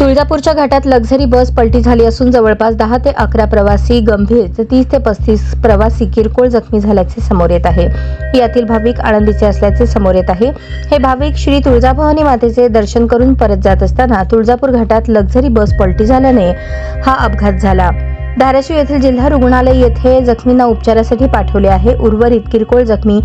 तुळजापूरच्या घाटात लक्झरी बस पलटी झाली असून जवळपास दहा ते अकरा प्रवासी गंभीर तर तीस ते पस्तीस प्रवासी किरकोळ जखमी झाल्याचे समोर येत आहे. यातील भाविक आळंदीचे असल्याचे समोर येत आहे. हे भाविक श्री तुळजाभवानी मातेचे दर्शन करून परत जात असताना तुळजापूर घाटात लक्झरी बस पलटी झाल्याने हा अपघात झाला. धाराशिव येथील जिल्हा रुग्णालय येथे जखमींना उपचारासाठी पाठवले आहे. उर्वरित किरकोळ जखमी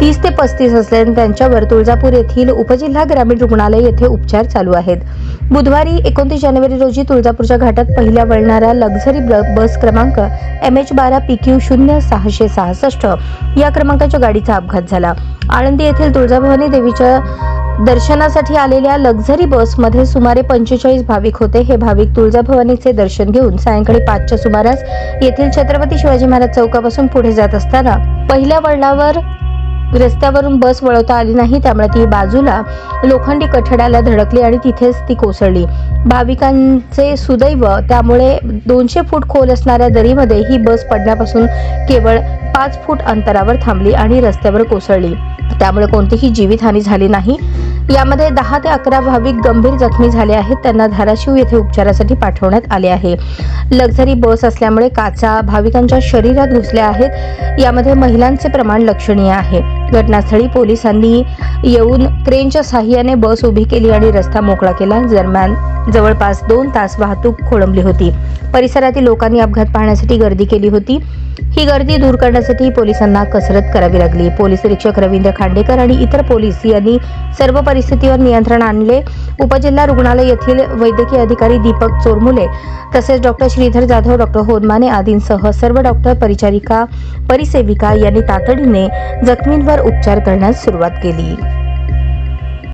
तीस ते पस्तीस असल्याने त्यांच्यावर तुळजापूर येथील उपजिल्हा ग्रामीण रुग्णालय येथे उपचार चालू आहेत. बुधवारी एकोणतीस जानेवारी रोजी तुळजापूरच्या घाटात पहिल्या वळणाऱ्या लक्झरी बस क्रमांक एम एच बारा पी क्यू शून्य सहाशे सहासष्ट या क्रमांकाच्या गाडीचा अपघात झाला. आळंदी येथील तुळजाभवानी देवीच्या दर्शनासाठी आलेल्या लक्झरी बसमध्ये सुमारे पंचेचाळीस भाविक होते. हे भाविक तुळजाभवानीचे दर्शन घेऊन सायंकाळी पाचच्या सुमारास येथील छत्रपती शिवाजी महाराज चौकापासून पुढे जात असताना पहिल्या वळणावर रस्त्यावरून बस वळवता आली नाही. त्यामुळे ती बाजूला लोखंडी कठड्याला धडकली आणि तिथेच ती कोसळली. भाविकांचे सुदैव त्यामुळे दोनशे फूट खोल असणाऱ्या दरीमध्ये ही बस पडण्यापासून केवळ पाच फूट अंतरावर थांबली आणि रस्त्यावर कोसळली. त्यामुळे कोणतीही जीवितहानी झाली नाही. यामध्ये दहा ते अकरा भाविक गंभीर जखमी झाले आहेत. त्यांना धाराशिव येथे उपचारासाठी पाठवण्यात आले आहे. लक्झरी बस असल्यामुळे काचा भाविकांच्या शरीरात घुसल्या आहेत. यामध्ये महिलांचे प्रमाण लक्षणीय आहे. घटनास्थळी पोलिसांनी येऊन क्रेनच्या साह्याने बस उभी केली आणि रस्ता मोकळा केला. दरम्यान जवळपास दोन तास वाहतूक खोळंबली होती. परिसरातील लोकांनी अपघात पाहण्यासाठी गर्दी केली होती. ही गर्दी दूर करण्यासाठी पोलिसांना कसरत करावी लागली. पोलीस निरीक्षक रवींद्र खांडेकर आणि इतर पोलीस यांनी सर्व परिस्थितीवर नियंत्रण आणले. उपजिल्हा रुग्णालय येथील वैद्यकीय अधिकारी दीपक चोरमुले तसेच डॉक्टर श्रीधर जाधव डॉक्टर होदमाने आदींसह सर्व डॉक्टर परिचारिका परिसेविका यांनी तातडीने जखमींवर उपचार करण्यास सुरुवात केली.